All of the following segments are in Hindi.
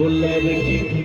गुलाब की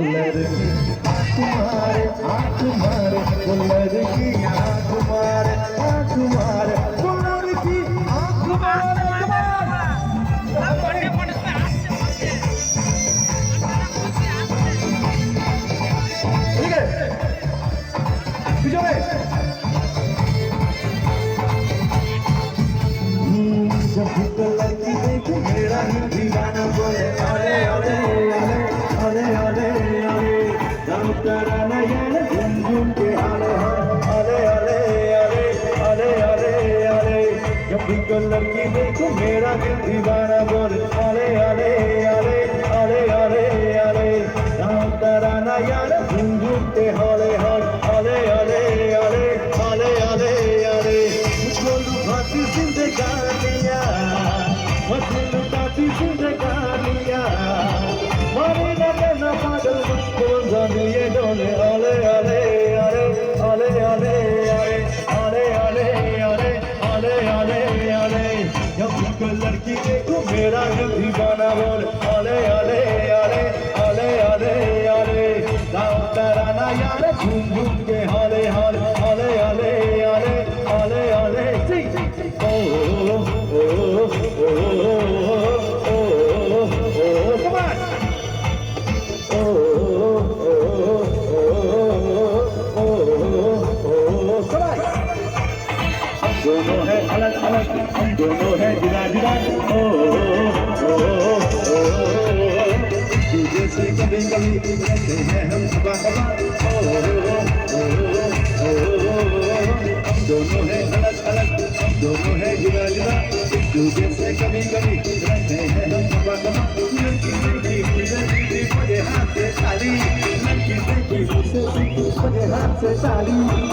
गुलर की तुम्हारे आँख मारे गुलर की आँख मारे आँख की आँख ठीक है कलर की देखो मेरा दिल बोल अरे अरे अरे अरे अरे अरे राम ना यार घूम घूमते हरे हर अरे अरे अरे अरे अरे अरे मुझको लुभाती जिंदगानियाँ मुझे लुटाती দিবানা বল दोनों है अलग अलग हम दोनों है जुदा जुदा ओ जैसे कभी कभी कहते हैं हम हवा हवा ओ हम दोनों है अलग अलग हम दोनों है जुदा जुदा दूजे से कभी कभी कहते हैं हम हवा हवा हाथ से ताली लड़की लड़की हाथ से ताली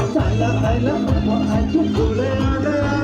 I love what I do, put it